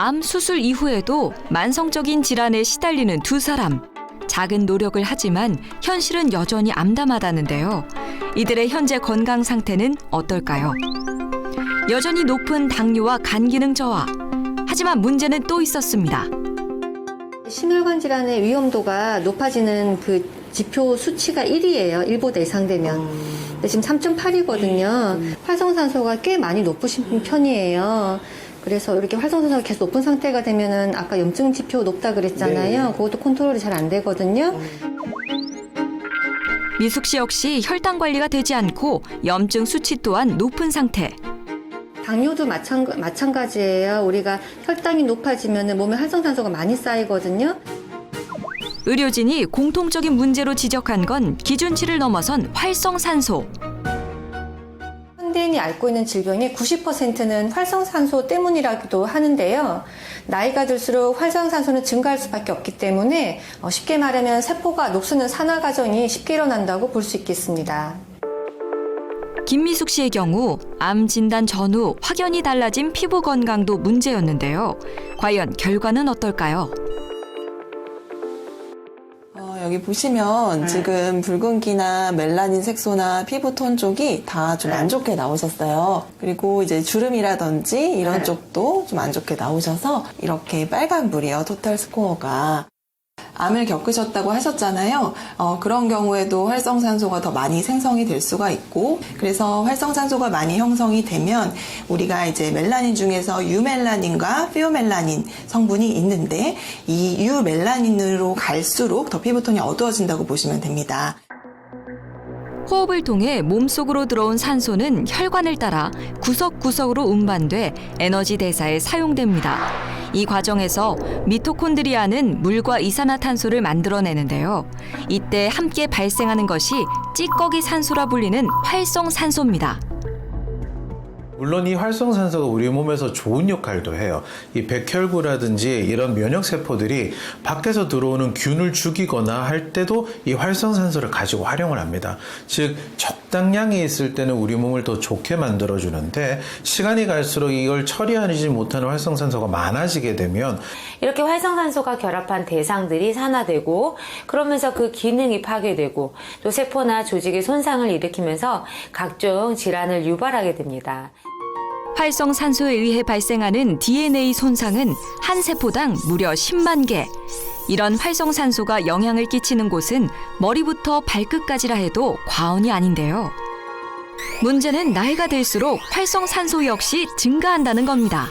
암 수술 이후에도 만성적인 질환에 시달리는 두 사람. 작은 노력을 하지만 현실은 여전히 암담하다는데요. 이들의 현재 건강 상태는 어떨까요? 여전히 높은 당뇨와 간 기능 저하. 하지만 문제는 또 있었습니다. 심혈관 질환의 위험도가 높아지는 그 지표 수치가 1이에요. 1보다 이상되면. 근데 지금 3.8이거든요. 활성산소가 꽤 많이 높으신 편이에요. 그래서 이렇게 활성산소가 계속 높은 상태가 되면은 아까 염증 지표 높다 그랬잖아요. 그것도 컨트롤이 잘 안 되거든요. 미숙 씨 역시 혈당 관리가 되지 않고 염증 수치 또한 높은 상태. 당뇨도 마찬, 마찬가 지예요. 우리가 혈당이 높아지면 몸에 활성산소가 많이 쌓이거든요. 의료진이 공통적인 문제로 지적한 건 기준치를 넘어선 활성산소. 현대인이 앓고 있는 질병의 90%는 활성산소 때문이라고도 하는데요. 나이가 들수록 활성산소는 증가할 수밖에 없기 때문에 어, 쉽게 말하면 세포가 녹수는 산화 과정이 쉽게 일어난다고 볼 수 있겠습니다. 김미숙 씨의 경우 암 진단 전후 확연히 달라진 피부 건강도 문제였는데요. 과연 결과는 어떨까요? 어, 여기 보시면 지금 붉은기나 멜라닌 색소나 피부톤 쪽이 다 좀 안 좋게 나오셨어요. 그리고 이제 주름이라든지 이런 쪽도 좀 안 좋게 나오셔서 이렇게 빨간불이에요. 토탈 스코어가. 암을 겪으셨다고 하셨잖아요. 어, 그런 경우에도 활성산소가 더 많이 생성이 될 수가 있고, 그래서 활성산소가 많이 형성이 되면 우리가 이제 멜라닌 중에서 유멜라닌과 피오멜라닌 성분이 있는데 이 유멜라닌으로 갈수록 더 피부톤이 어두워진다고 보시면 됩니다. 호흡을 통해 몸속으로 들어온 산소는 혈관을 따라 구석구석으로 운반돼 에너지 대사에 사용됩니다. 이 과정에서 미토콘드리아는 물과 이산화탄소를 만들어내는데요. 이때 함께 발생하는 것이 찌꺼기 산소라 불리는 활성산소입니다. 물론 이 활성산소가 우리 몸에서 좋은 역할도 해요. 이 백혈구라든지 이런 면역 세포들이 밖에서 들어오는 균을 죽이거나 할 때도 이 활성산소를 가지고 활용을 합니다. 즉 적당량이 있을 때는 우리 몸을 더 좋게 만들어 주는데 시간이 갈수록 이걸 처리하지 못하는 활성산소가 많아지게 되면 이렇게 활성산소가 결합한 대상들이 산화되고 그러면서 그 기능이 파괴되고 또 세포나 조직의 손상을 일으키면서 각종 질환을 유발하게 됩니다. 활성산소에 의해 발생하는 DNA 손상은 한 세포당 무려 10만 개. 이런 활성산소가 영향을 끼치는 곳은 머리부터 발끝까지라 해도 과언이 아닌데요. 문제는 나이가 들수록 활성산소 역시 증가한다는 겁니다.